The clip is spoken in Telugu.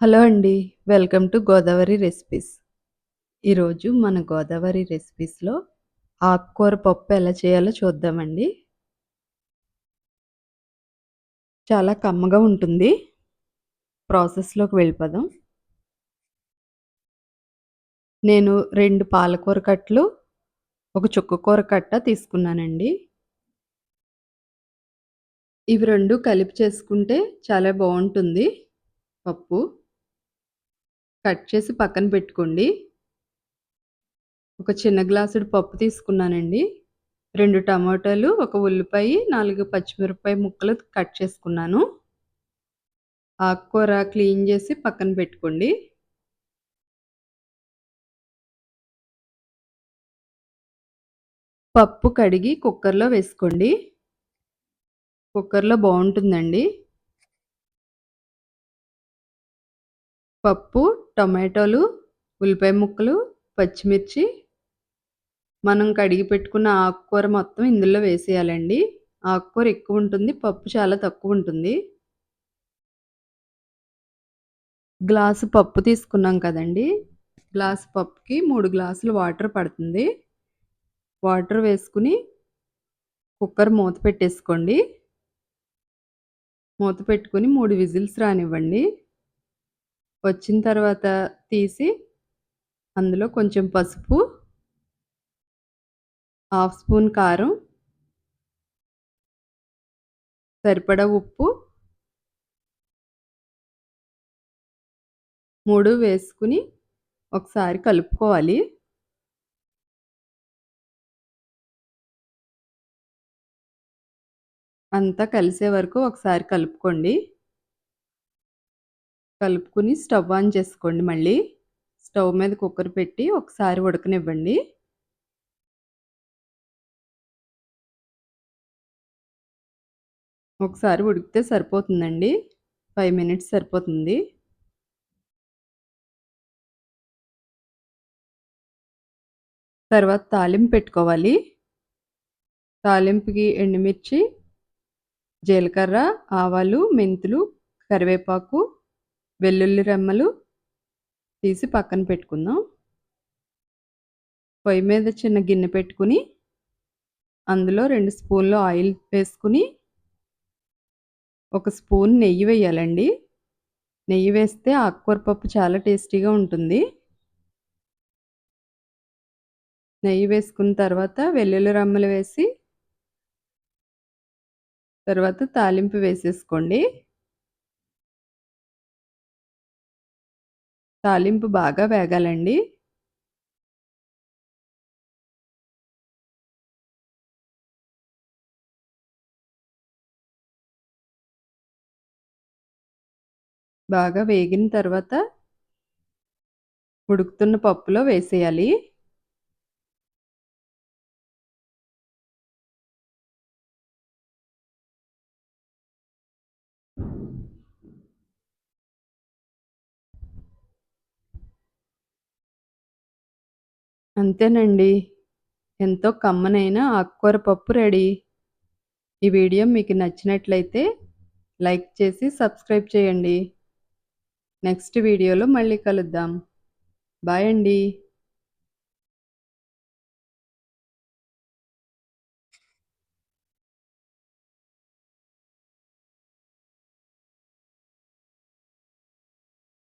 హలో అండి. Welcome to Godavari recipes. ఈరోజు మన గోదావరి రెసిపీస్‌లో ఆకుకూర పప్పు ఎలా చేయాలో చూద్దామండి. చాలా కమ్మగా ఉంటుంది. ప్రాసెస్‌లోకి వెళ్ళిపోదాం. నేను రెండు పాలకూర కట్టలు, ఒక చుక్కకూర కట్ట తీసుకున్నానండి. ఇవి రెండు కలిపి చేసుకుంటే చాలా బాగుంటుంది పప్పు. కట్ చేసి పక్కన పెట్టుకోండి. ఒక చిన్న గ్లాసుడు పప్పు తీసుకున్నానండి. రెండు టమాటాలు, ఒక ఉల్లిపాయ, నాలుగు పచ్చిమిరపకాయ ముక్కలు కట్ చేసుకున్నాను. ఆకుకూర క్లీన్ చేసి పక్కన పెట్టుకోండి. పప్పు కడిగి కుక్కర్‌లో వేసుకోండి. కుక్కర్‌లో బాగుంటుందండి పప్పు, టొమాటోలు ఉల్లిపాయ ముక్కలు, పచ్చిమిర్చి మనం కడిగి పెట్టుకున్న ఆకుకూర మొత్తం ఇందులో వేసేయాలండి. ఆకుకూర ఎక్కువ ఉంటుంది. పప్పు చాలా తక్కువ ఉంటుంది. గ్లాసు పప్పు తీసుకున్నాం కదండీ! గ్లాసు పప్పుకి మూడు గ్లాసులు వాటర్ పడుతుంది. వాటర్ వేసుకుని కుక్కర్ మూత పెట్టేసుకోండి. మూత పెట్టుకుని మూడు విజిల్స్ రానివ్వండి. వచ్చిన తర్వాత తీసి అందులో కొంచెం పసుపు హాఫ్ స్పూన్ కారం సరిపడా ఉప్పు మూడు వేసుకుని ఒకసారి కలుపుకోవాలి. అంతా కలిసే వరకు ఒకసారి కలుపుకోండి. కలుపుకొని స్టవ్ ఆన్ చేసుకోండి మళ్ళీ. స్టవ్ మీద కుక్కర్ పెట్టి ఒకసారి ఉడకనివ్వండి. ఒకసారి ఉడికితే సరిపోతుందండి. ఫైవ్ మినిట్స్ సరిపోతుంది. తర్వాత తాలింపు పెట్టుకోవాలి. తాలింపుకి ఎండుమిర్చి, జీలకర్ర, ఆవాలు, మెంతులు, కరివేపాకు, వెల్లుల్లి రెమ్మలు తీసి పక్కన పెట్టుకుందాం. పొయ్యి మీద చిన్న గిన్నె పెట్టుకొని అందులో రెండు స్పూన్లు ఆయిల్ వేసుకుని ఒక స్పూన్ నెయ్యి వేయాలండి. నెయ్యి వేస్తే ఆకుకూర పప్పు చాలా టేస్టీగా ఉంటుంది. నెయ్యి వేసుకున్న తర్వాత వెల్లుల్లి రెమ్మలు వేసి తర్వాత తాలింపు వేసేసుకోండి. తాలింపు బాగా వేగాలండి. బాగా వేగిన తర్వాత ఉడుకుతున్న పప్పులో వేసేయాలి. అంతేనండి. ఎంతో కమ్మనైన ఆకుకూర పప్పు రెడీ. ఈ వీడియో మీకు నచ్చినట్లయితే లైక్ చేసి సబ్స్క్రైబ్ చేయండి. నెక్స్ట్ వీడియోలో మళ్ళీ కలుద్దాం. బాయ్ అండి.